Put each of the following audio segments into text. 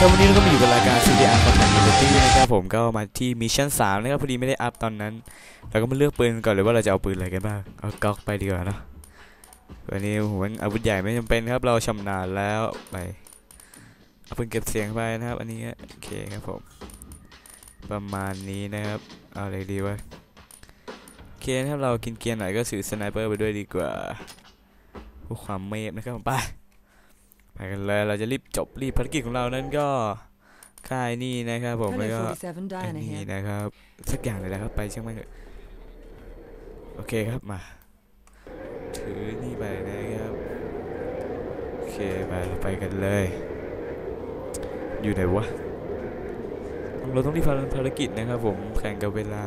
ครับวันนี้เราก็มาอยู่กับรายการ CDR Compatibility นะครับผมก็มาที่มิชชั่น3นะครับพอดีไม่ได้อัพตอนนั้น เราก็มาเลือกปืนก่อนเลยว่าเราจะเอาปืนอะไรกันบ้างเอาก๊อกไปดีกว่าเนอะวันนี้หัวอาวุธใหญ่ไม่จำเป็นครับเราชำนาญแล้วไปเอาปืนเก็บเสียงไปนะครับ อันนี้โอเคครับผมประมาณนี้นะครับเอาอะไรดีวะโอเคถ้าเรากินเกียร์หน่อยก็ซื้อสไนเปอร์ไปด้วยดีกว่าเพื่อความเมฟนะครับผมไป ไปกันเลยเราจะรีบจบรีบภารกิจของเรานั้นก็ค่ายนี่นะครับผมแล้วก็47ไอ้ Diana นี่ here. นะครับสักอย่างเลยนะครับไปช่างมันเถอะโอเคครับมา ถือนี่ไปนะครับโอเคไปเราไปกันเลย อยู่ไหนวะเราต้องรีบทำภารกิจนะครับผมแข่งกับเวลา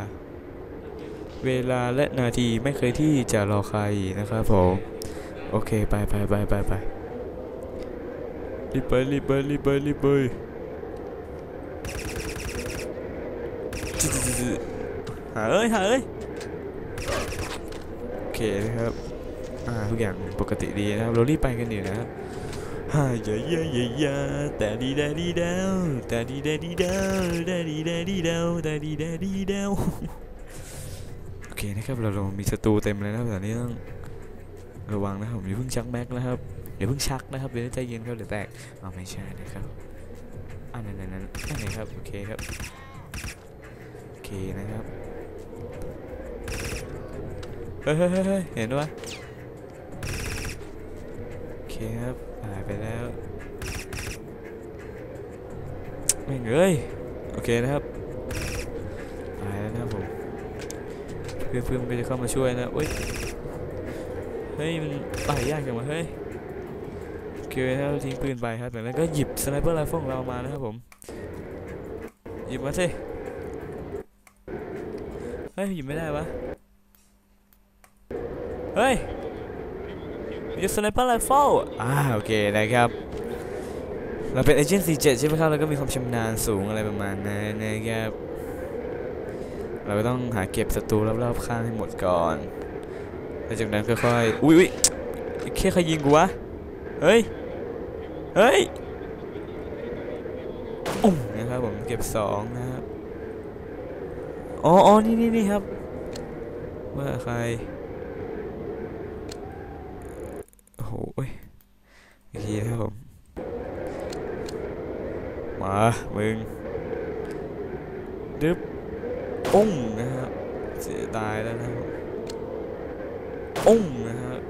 เวลาและนาทีไม่เคยที่จะรอใครนะครับผมโอเคไปไปไปไปไป รีบไปรีบไปรีบไปรีบไปหาเอ้ยหาเอ้ยโอเคนะครับ อ่าทุกอย่างปกติดีนะครับ เรารีบไปกันอยู่นะครับฮ่าอย่าอย่าอย่าอย่แต่ดีแต่ดีเดาวแต่ดีแต่ดีเดาวแต่ดีแต่ดีดาวแต่ดีแต่ดีดาวโอเคนะครับ เราเรามีศัตรูเต็มเลยนะครับตอนนี้ต้องระวังนะครับผมอย่าเพิ่งชักแม็กนะครับ อย่าเพิ่งชักนะครับเดี๋ยวใจเย็นครับเดี๋ยวแตกเอาไม่ใช่นะครับอันนั้นนั้นนั้นอันไหนครับโอเคครับโอเคนะครับเฮ้ยเฮ้ยเฮ้ยเฮ้ยเห็นปะโอเคครับหายไปแล้วไม่เอ้ยโอเคนะครับหายแล้วนะผมเพื่อนเพื่อนก็จะเข้ามาช่วยนะอุ้ยเฮ้ยมันตายยากจังวะเฮ้ย คนะครับทิ้งปืนไปครับจากนั้นก็หยิบสไนเปอร์ไรเฟิลของเรามานะครับผมหยิบมาสิเฮ้ยหยิบไม่ได้วะเฮ้ยหยิบสไนเปอร์ไรเฟิลอ่าโอเคนะครับเราเป็นเอเจนต์47ใช่ไหมครับแล้วก็มีความชำนาญสูงอะไรประมาณนั้นนะครับเราก็ต้องหาเก็บศัตรูรอบๆข้างให้หมดก่อนแล้วจากนั้นค่อยๆอุ้ยอุ้ยแค่ใครยิงกูวะ เฮ้ย เฮ้ยอุ้มนะครับผมเก็บสองนะครับอ๋ออ๋อนี่นี่นี่ครับ ว่าใครโอ้โหเอ้ยโอเคครับผม มา มึง ดึบอุ้งนะครับเสียดายแล้วนะครับอุ้งนะครับ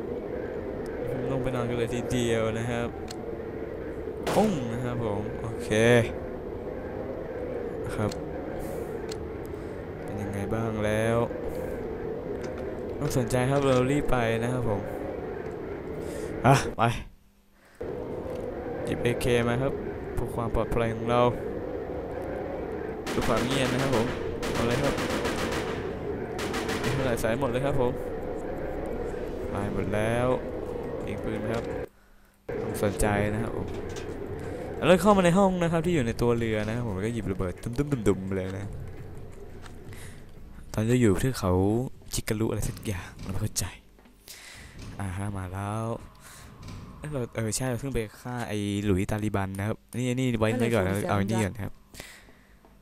ลงไปนอนกันเลยทีเดียวนะครับ อุ้งนะครับผม โอเคครับ เป็นยังไงบ้างแล้วต้องสนใจครับเรารีบไปนะครับผม อะ ไปหยิบ AK มาครับเพื่อความปลอดภัยของเราดูความเงียบนะครับผมเอาเลยครับมีเท่าไหร่ใส่หมดเลยครับผมตายหมดแล้วยิงปืนครับต้องสนใจนะครับผม แล้วเข้ามาในห้องนะครับที่อยู่ในตัวเรือนะครับผมแล้วก็หยิบระเบิดตุ้มตุ้มดุมดุมๆเลยนะ ตอนเราอยู่ที่เขาจิการุอะไรสักอย่างเราไม่เข้าใจ อ่าฮะมาแล้วเอ้ยเราเออใช่เราเพิ่งไปฆ่าไอ้หลุยส์ตาลิบันนะครับนี่นี่ไว้ไว้ก่อนนะเอาไอ้นี่ก่อนนะครับ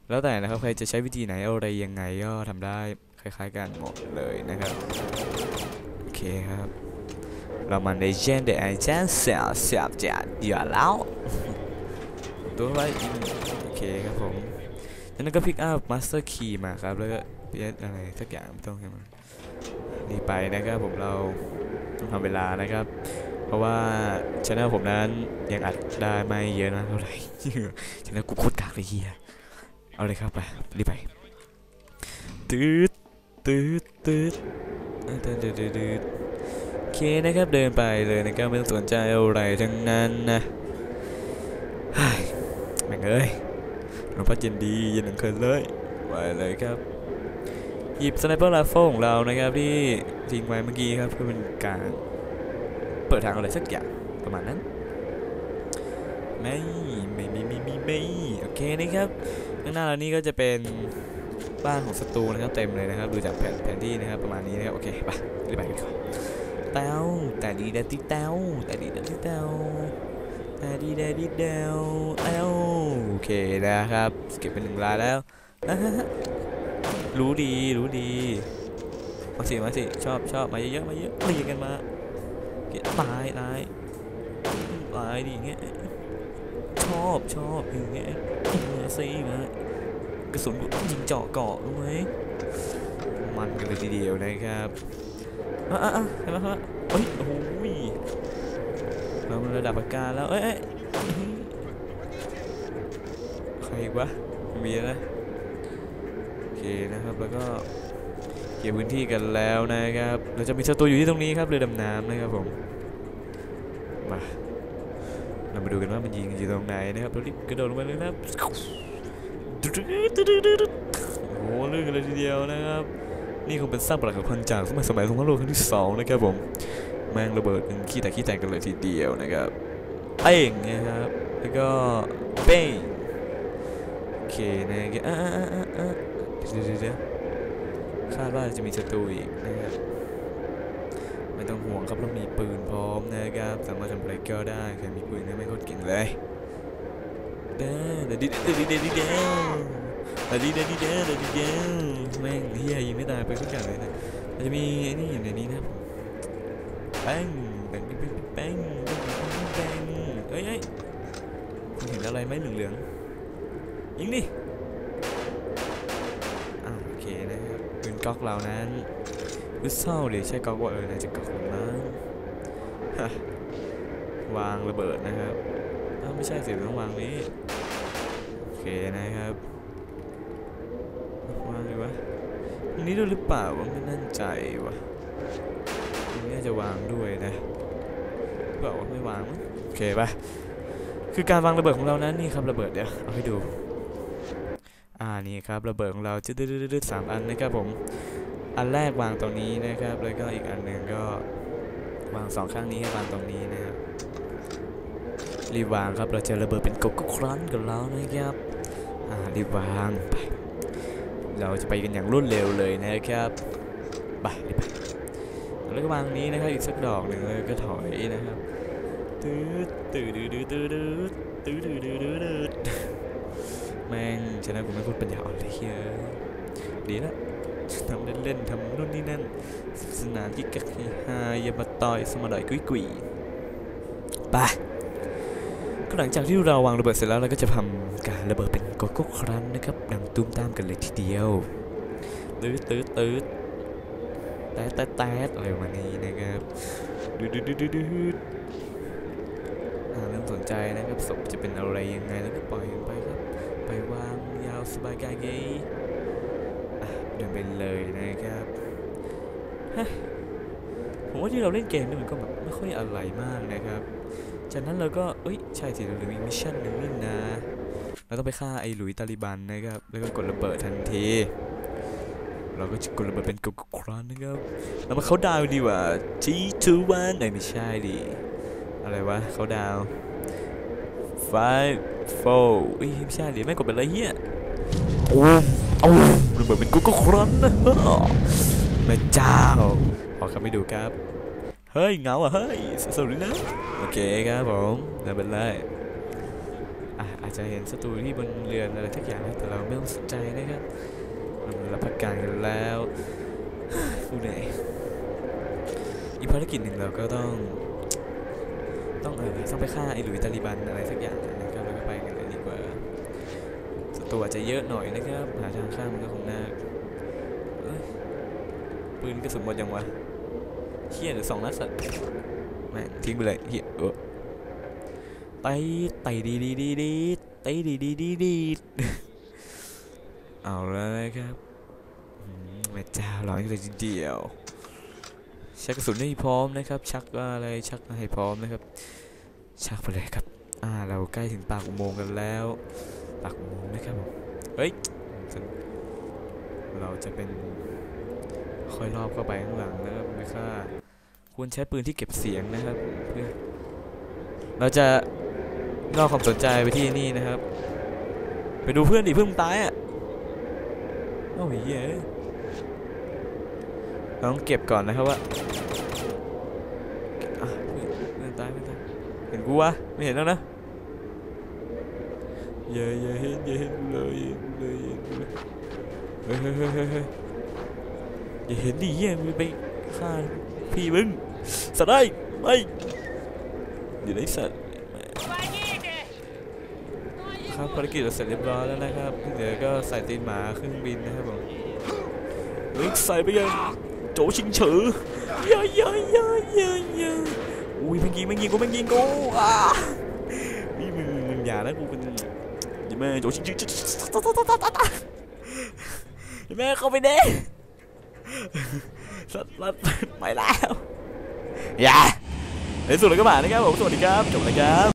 แล้วแต่นะครับใครจะใช้วิธีไหนอะไรยังไงก็ทำได้คล้ายๆกันหมดเลยนะครับโอเคครับ เรามาในเจนเดไอเจนเสียเสียบจัดอยู่แล้ว ตัวไว้โอเคครับผมจากนั้นก็พิกอัพมาสเตอร์คีย์มาครับ แล้วก็เพียอะไรสักอย่างไม่ต้องใช่ไหมนี่ไปนะครับผมเราต้องทำเวลานะครับ เพราะว่าช anel ผมนั้นยังอัดได้ไม่เยอะนะเท่าไหร่ช anel กูโคตรกากเลยเฮียเอาเลยครับไปรีบไปตืดตืดตืดตืดตืดตืดตืดโอเคนะครับเดินไปเลยนะครับไม่ต้องสนใจอะไรทั้งนั้นนะ แม่งเอ้ยลมพัดเย็นดีเย็นหนึ่งคืนเลยไปเลยครับ หยิบสไนเปอร์ไรเฟิลของเรานะครับที่ทิ้งไว้เมื่อกี้ครับเพื่อเป็นการเปิดทางอะไรสักอย่างประมาณนั้น ไม่ไม่ไม่ไม่ไม่ไม่โอเคนะครับข้างหน้าเรานี่ก็จะเป็นบ้านของศัตรูนะครับเต็มเลยนะครับดูจากแผนแผนที่นะครับประมาณนี้นะครับโอเคไปรีบไปกันก่อนเต้าแต่ดีแดดที่เต้าแต่ดีแดดที่เต้า แต่ดีแดดที่เต้าเอ้าเคนะครับเก็บเป็นหนึ่งลาแล้วรู้ดีรู้ดีมาสิมาสิชอบชอบมาเยอะๆมาเยอะมาเยอะกันมาเก็บตายตายตายดิอย่างเงี้ยชอบชอบอย่างเงี้ยมาสิมากระสุนยิงเจาะเกาะรู้ไหมมันกันเลยทีเดียวนะครับอะอะอะเห็นไหมครับเฮ้ยโอ้โห เรามันระดับปากกาแล้ว เอ้ยใครอีกวะมีนะโอเคนะครับแล้วก็เก็บพื้นที่กันแล้วนะครับ เราจะมีศัตรูอยู่ที่ตรงนี้ครับเรือดำน้ำนะครับผมมาเรามาดูกันว่ามันยิงอยู่ตรงไหนนะครับเรารีบกระโดดลงไปเลยนะครับโอ้โหลื่นกันเลยทีเดียวนะครับ นี่คงเป็นซากปรักหักพังจากสมัยสมัยสงครามโลกครั้งที่สองนะครับผม แมงระเบิดเป็นขี้แตกขี้แตกกันเลยทีเดียวนะครับเป้งนะครับ แล้วก็เป้งโอเคนะครับอะอะอะอะอะเดี๋ยวเดี๋ยวเดี๋ยวคาดว่าจะมีศัตรูอีกนะครับไม่ต้องห่วงครับเรามีปืนพร้อมนะครับ สามารถทำอะไรก็ได้ใครมีปืนเนี่ยไม่โคตรเก่งเลยเด้อเดี๋ยวดิเดี๋ยวดิเดี๋ยวดิเดี๋ยวเดี๋ยวดิเดี๋ยวดิเดี๋ยวเดี๋ยวดิเดี๋ยวแม่งเฮียยิงไม่ตายไปทุกอย่างเลยนะมันจะมีไอ้นี่อยู่ในนี้นะครับแป้งแป้งแป้งแป้งแป้งเอ้ยเอ้ยคุณเห็นอะไรไหมเหลืองๆยิงดิอ่าโอเคนะครับปืนก๊อกเรานั้นวิสเซลหรือใช่ก๊อกว่าเออน่าจะก๊อกมั้งฮะวางระเบิดนะครับอ้าไม่ใช่สิต้องวางนี้โอเคนะครับวางเลยวะตรงนี้ด้วยหรือเปล่าวะไม่แน่ใจวะ นี้น่าจะวางด้วยนะเปล่าไม่วางโอเคปะคือการวางระเบิดของเรานั้นนี่ครับระเบิดเดี๋ยวเอาให้ดู อ่านี่ครับระเบิดของเราจะดืดๆสามอันนะครับผมอันแรกวางตรงนี้นะครับ แล้วก็อีกอันหนึ่งก็วางสองข้างนี้วางตรงนี้นะครับรีบวางครับเราจะระเบิดเป็นกโก้ครั้นกันแล้วนะครับอ่ารีบวางไปเราจะไปกันอย่างรวดเร็วเลยนะครับไปรีบไป แล้วก็วางนี้นะครับอีกสักดอกหนึ่งแล้วก็ถอยนะครับตืดตืดตืดตืดตืดตืดตืดตืดแม่งชนะกูไม่พูดปัญญาอ่อนเลยเฮ้ยดีละทำเล่นๆทำนู่นนี่นั่นสนานที่กักเฮฮายามาต่อยสมาดอยกุยกุยไปก็หลังจากที่เราวางระเบิดเสร็จแล้วเราก็จะทำการระเบิดเป็นโกโก้ครั้นนะครับดังตุ้มตามกันเลยทีเดียวตืดตืดตืด แต๊ดแต๊ดแต๊ดอะไรประมาณนี้นะครับดืดดืดดืดดืดอ่าเริ่มสนใจนะครับศพจะเป็นอะไรยังไงแล้วก็ปล่อยไปครับ ไปวางยาวสบายกายเกยอะเดินไปเลยนะครับฮะผมว่าที่เราเล่นเกมนี่มันก็แบบไม่ค่อยอะไรมากนะครับ จากนั้นเราก็ เอ้ย ใช่สิเราเหลืออีกมิชชั่นหนึ่งนี่นะ เราต้องไปฆ่าไอ้หลุยตาลิบันนะครับ แล้วก็กดระเบิดทันที เราก็จะกดระเบิดเป็นกุกครานนะครับเรามาเขาดาวดีกว่า G2 1เอ้ยไม่ใช่ดิอะไรวะเขาดาว five four อุ้ยไม่ใช่ดิไม่กดเป็นไรเฮียโอ้เอาระเบิดเป็นกุ๊กครันนะแม่เจ้าขอเข้าไปดูครับเฮ้ยเงาอะเฮ้ยสวัสดีนะโอเคครับผมไม่เป็นไรอะอาจจะเห็นศัตรูที่บนเรือนอะไรทักอย่างนะแต่เราไม่ต้องสนใจนะครับ รารับประกันกันแล้วผู้ไหนอยอีกภารกิจหนึ่งเราก็ต้อง ต้องเออต้องไปฆ่าไอ้หลุยตาลิบันอะไรสักอย่างนะครับแล้วก็ไปกันเลยดีกว่าศัตรูอาจจะเยอะหน่อยนะครับหาทางข้ามมันก็คงน่าปืนกระสุนหมดยังวะเฮียหรือสองนัดสัตว์แม่งทิ้งไปเลยเฮียเออไตไตดีดีดีดีไตดีดีดีดี เอาแล้วนะครับแม่เจ้าร้อนเลยทีเดียว ชักกระสุนให้พร้อมนะครับ ชักอะไรชักให้พร้อมนะครับ ชักไปเลยครับ อ่าเราใกล้ถึงปากอุโมงค์กันแล้ว ปากอุโมงค์นะครับผมเฮ้ยเราจะเป็นค่อยรอบเข้าไปข้างหลังนะครับไม่ค่าควรใช้ปืนที่เก็บเสียงนะครับเพื่อเราจะนอกความสนใจไปที่นี่นะครับ ไปดูเพื่อนดิเพื่อนมึงตายอะ โอ้ยเยเราต้องเก็บก่อนนะครับว่าอะเพื่อนเพื่อนตายเพื่ตายเห็นกูวะไม่เห็นแล้วนะอย่าอย่เห็นอย่เห็นเลยเลยเฮ้ยเฮ้ยเฮ้ยเฮ้ยเฮ้ยอย่าเห็นดิเหี้ยมึงไปฆ่าพี่มึงสัตว์ได้ยไปเดี๋ยวไอ้สัตว์ ครับภารกิจเราเสร็จเรียบร้อยแล้วนะครับที่เหลือก็ใส่ตีนหมาเครื่องบินนะครับผมเฮ้ยใส่ไปยังโจชิงเฉอเยยยยยอุ้ยมันยิงมันยิงกูมันยิงกูอ่านี่มึงมึงอย่านะกูเป็นอย่าแม่โจชิงเฉออย่าแม่เข้าไปเด้สัตว์สัตว์ไปแล้วอย่าในสุดแล้วก็มานะครับผมสวัสดีครับจบแล้วครับ